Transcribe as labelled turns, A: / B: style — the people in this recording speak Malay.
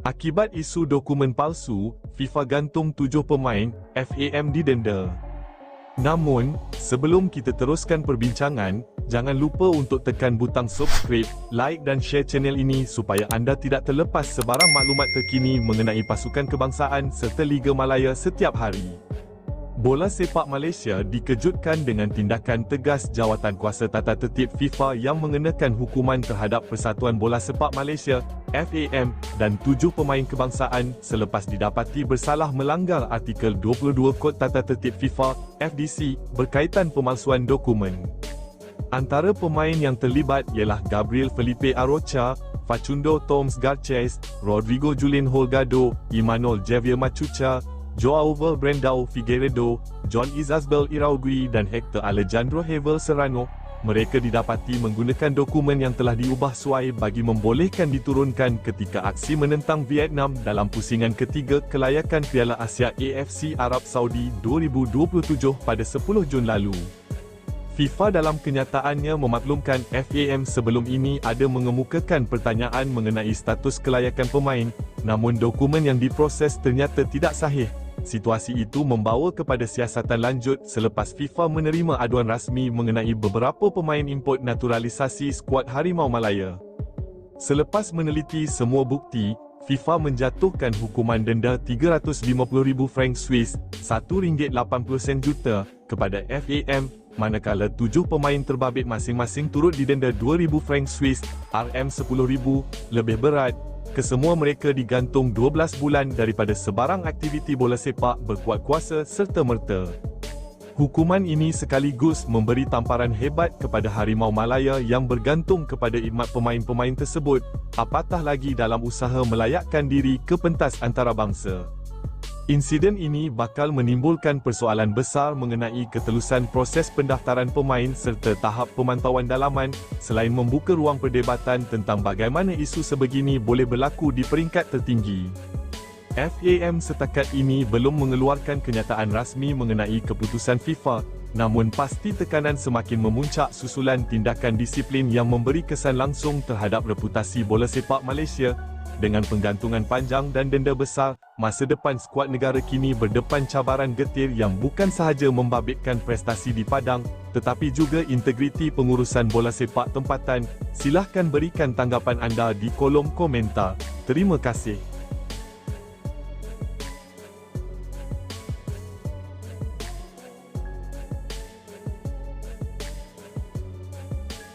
A: Akibat isu dokumen palsu, FIFA gantung tujuh pemain, FAM didenda. Namun, sebelum kita teruskan perbincangan, jangan lupa untuk tekan butang subscribe, like dan share channel ini supaya anda tidak terlepas sebarang maklumat terkini mengenai pasukan kebangsaan serta Liga Malaya setiap hari. Bola sepak Malaysia dikejutkan dengan tindakan tegas jawatan kuasa tata tertib FIFA yang mengenakan hukuman terhadap Persatuan Bola Sepak Malaysia FAM dan tujuh pemain kebangsaan selepas didapati bersalah melanggar artikel 22 Kod Tata Tertib FIFA FDC berkaitan pemalsuan dokumen. Antara pemain yang terlibat ialah Gabriel Felipe Arocha, Facundo Toms Garces, Rodrigo Julien Holgado, Emmanuel Javier Machucha, Joao Brendao Figueiredo, John Izazbel Iraugui dan Hector Alejandro Hevel Serrano, mereka didapati menggunakan dokumen yang telah diubah suai bagi membolehkan diturunkan ketika aksi menentang Vietnam dalam pusingan ketiga kelayakan Piala Asia AFC Arab Saudi 2027 pada 10 Jun lalu. FIFA dalam kenyataannya memaklumkan FAM sebelum ini ada mengemukakan pertanyaan mengenai status kelayakan pemain, namun dokumen yang diproses ternyata tidak sahih. Situasi itu membawa kepada siasatan lanjut selepas FIFA menerima aduan rasmi mengenai beberapa pemain import naturalisasi skuad Harimau Malaya. Selepas meneliti semua bukti, FIFA menjatuhkan hukuman denda 350,000 franc Swiss, RM1.80 juta kepada FAM manakala tujuh pemain terbabit masing-masing turut didenda 2,000 franc Swiss, RM10,000, lebih berat, kesemua mereka digantung 12 bulan daripada sebarang aktiviti bola sepak berkuat kuasa serta merta. Hukuman ini sekaligus memberi tamparan hebat kepada Harimau Malaya yang bergantung kepada khidmat pemain-pemain tersebut, apatah lagi dalam usaha melayakkan diri ke pentas antarabangsa. Insiden ini bakal menimbulkan persoalan besar mengenai ketelusan proses pendaftaran pemain serta tahap pemantauan dalaman selain membuka ruang perdebatan tentang bagaimana isu sebegini boleh berlaku di peringkat tertinggi. FAM setakat ini belum mengeluarkan kenyataan rasmi mengenai keputusan FIFA, namun pasti tekanan semakin memuncak susulan tindakan disiplin yang memberi kesan langsung terhadap reputasi bola sepak Malaysia dengan penggantungan panjang dan denda besar, masa depan skuad negara kini berdepan cabaran getir yang bukan sahaja membabitkan prestasi di padang, tetapi juga integriti pengurusan bola sepak tempatan. Silahkan berikan tanggapan anda di kolom komentar. Terima kasih.